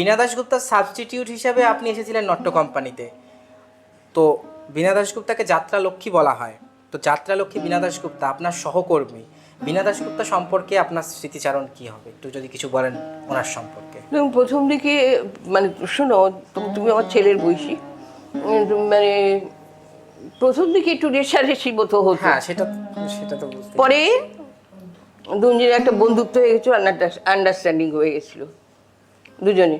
বীণা দাশগুপ্তার substitute হিসাবে আপনি এসেছিলেন নট্য কোম্পানিতে তো বীণা দাশগুপ্তাকে যাত্রা লক্ষ্মী বলা হয়। তো যাত্রা লক্ষ্মী বীণা দাশগুপ্তা আপনার সহকর্মী। বীণা দাশগুপ্তা সম্পর্কে আপনার স্মৃতিচারণ কি হবে? একটু যদি কিছু বলেন ওনার সম্পর্কে। প্রথম দিকে মানে শোনো তুমি আমার ছেলের বয়সী। মানে প্রথম দিকে একটু রেশারেশি মতো হতো। হ্যাঁ সেটা সেটা তো পরে দুজনের একটা বন্ধুত্ব হয়ে গেছিল আন্ডারস্ট্যান্ডিং হয়ে গেছিল। দুজনে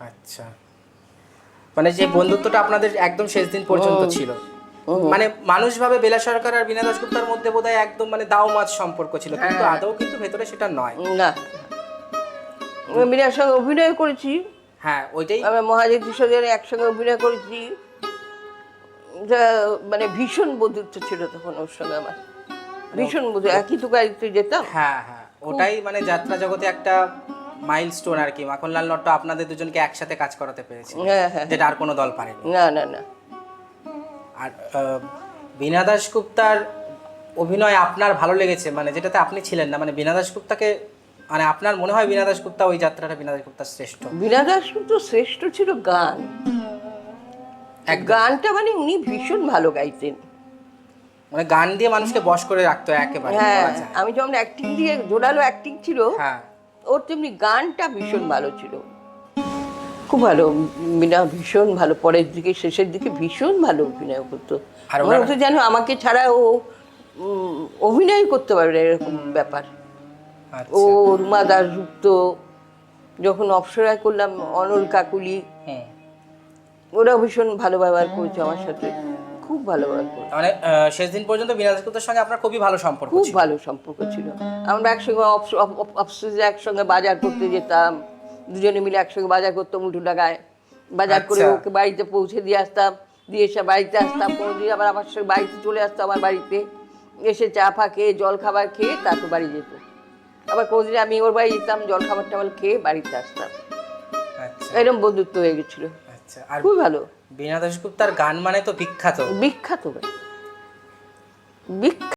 আচ্ছা। মানে যে বন্ধুত্বটা আপনাদের একদম শেষ দিন পর্যন্ত ছিল। মানে মানুষ ভাবে বেলা সরকার আর বিনা দাশগুপ্তার মধ্যে বোধহয় একদম মানে দাও মাছ সম্পর্ক ছিল। কিন্তু আদৌ কিন্তু ভেতরে সেটা নয়। না। আমি বিরাট সঙ্গে অভিনয় করেছি। হ্যাঁ ওইটাই। আমি মহাজ্যোতির সঙ্গে একসঙ্গে অভিনয় করেছি। যা মানে ভীষণ বন্ধুত্ব ছিল তখন ওর সঙ্গে আমার। ভীষণ বন্ধু একই তো গাড়িতে যেতাম। হ্যাঁ হ্যাঁ। ওটাই মানে যাত্রা জগতে একটা মাইলস্টোন আর কি। মাখনলাল নট্ট আপনাদের দুজনকে একসাথে কাজ করাতে পেরেছে। হ্যাঁ হ্যাঁ যেটা আর কোনো দল পারেনি। না না না। আর আহ, বীণা দাশগুপ্তার অভিনয় আপনার ভালো লেগেছে? মানে যেটাতে আপনি ছিলেন না মানে বীণা দাশগুপ্তাকে মানে আপনার মনে হয় বীণা দাশগুপ্তা ওই যাত্রাটা বীণা দাশগুপ্তার শ্রেষ্ঠ? বীণা দাস কিন্তু শ্রেষ্ঠ ছিল গান। এক গানটা মানে উনি ভীষণ ভালো গাইতেন। মানে গান দিয়ে মানুষকে বশ করে রাখতো একেবারে হ্যাঁ বলা যায়। আমি যেমন অ্যাক্টিং দিয়ে জোরালো অ্যাক্টিং ছিল হ্যাঁ। ওর তেমনি গানটা ভীষণ ভালো ছিল। খুব ভালো বিনা ভীষণ ভালো পরের দিকে শেষের দিকে ভীষণ ভালো অভিনয় করতো। আর মনে ওনার- যেন আমাকে ছাড়া ও অভিনয় করতে পারবে না এরকম ব্যাপার। আচ্ছা। ও রুমা দাসগুপ্ত যখন অপসরায় করলাম অনল কাকুলি হুম। ওরা ভীষণ ভালো ব্যবহার করেছে আমার সাথে। খুব ভালো করেছে মানে শেষ দিন পর্যন্ত বীণা দাশগুপ্তার সঙ্গে আপনার খুবই ভালো সম্পর্ক খুব ভালো সম্পর্ক ছিল। আমরা একসঙ্গে অফ- অফ- অফ- অফিসে একসঙ্গে বাজার করতে যেতাম। দুজনে মিলে একসঙ্গে বাজার করতাম উল্টো টাকায় বাজার করে আচ্ছা। ওকে বাড়িতে পৌঁছে দিয়ে আসতাম। দিয়ে এসে বাড়িতে আসতাম। কোনোদিন আবার আমার সঙ্গে বাড়িতে চলে আসতো আমার বাড়িতে। এসে চা ফা খেয়ে জল খাবার খেয়ে তারপর বাড়ি যেত। আবার কোনোদিন আমি ওর বাড়ি যেতাম জল খাবার টাবার খেয়ে বাড়িতে আসতাম। আচ্ছা। এরকম বন্ধুত্ব হয়ে গেছিল। আচ্ছা আর খুবই ভালো। বীণা দাশগুপ্তার গান মানে তো বিখ্যাত। বিখ্যাত বিখ্যাত।